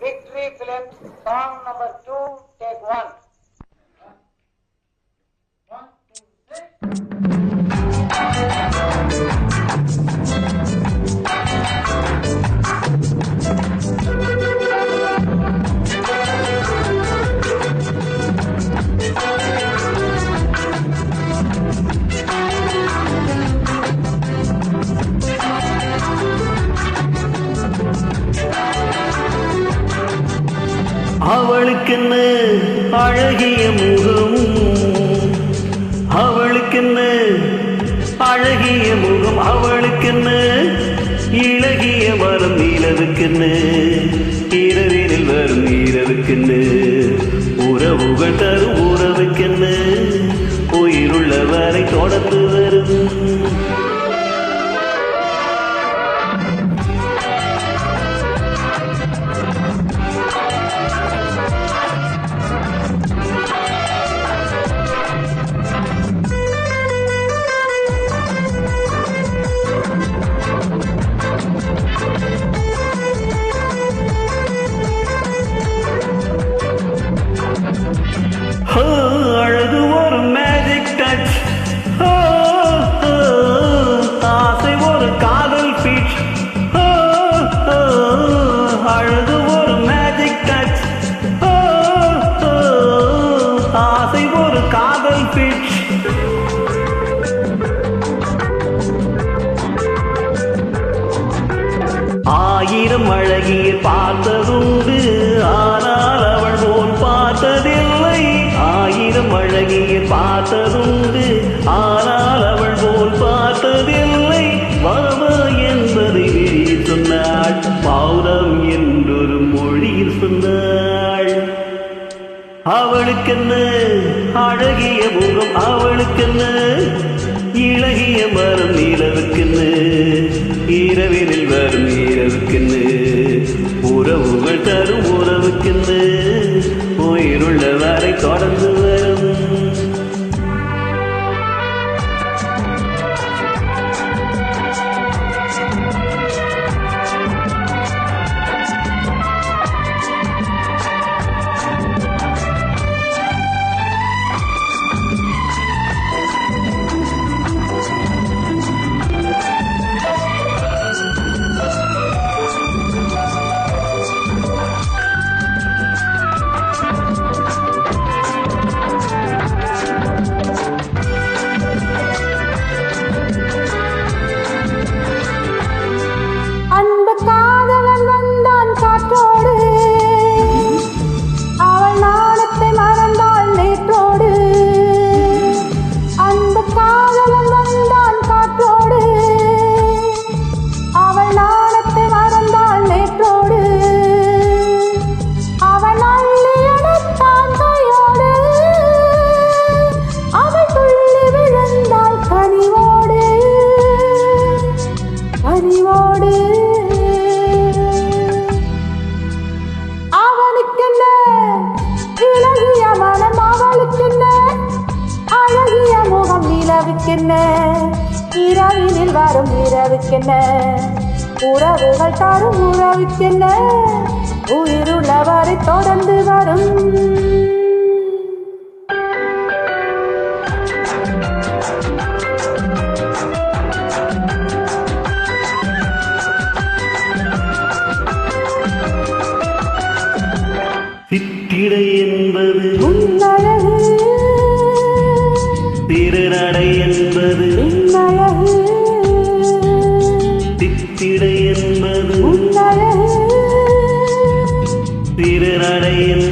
Victory Film, song number two, take one. One, two, three. அவளுக்கென்னு அழகிய முகம்? அவளுக்கென்னு அழகிய முகம்? அவளுக்கென்னு இழகிய மரம் நீலவுக்கென்னு இரவினில் வரும் நீரவுக்கென்னு உறவுகள் தரும் அழகிய பார்த்ததுண்டு. ஆனால் அவள் போல் பார்த்ததில்லை. ஆயிரம் அழகிய பார்த்ததுண்டு. ஆனால் அவள் போல் பார்த்ததில்லை. வாவா என்பதை வெளியே சொன்னாள். பௌரம் என்றொரு மொழியில் சொன்னாள். அவளுக்கென்ன அழகிய முகம் அவளுக்கென்ன இழகிய மரம் நிலவு உறவுக்கென்ன உயிருள்ள வரை தொடர்ந்து நிலவுக்கென்ன இரவினில் வரும் இரவுக்கென்ன? உறவுகள் தரும் உறவுக்கென்ன? உயிருள்ளவரை தொடர்ந்து வரும். சிற்றிடை என்பது உன்னழகு திருநடை என்பது உன்னழகு. சிற்றிடை என்பது திருநடை என்பது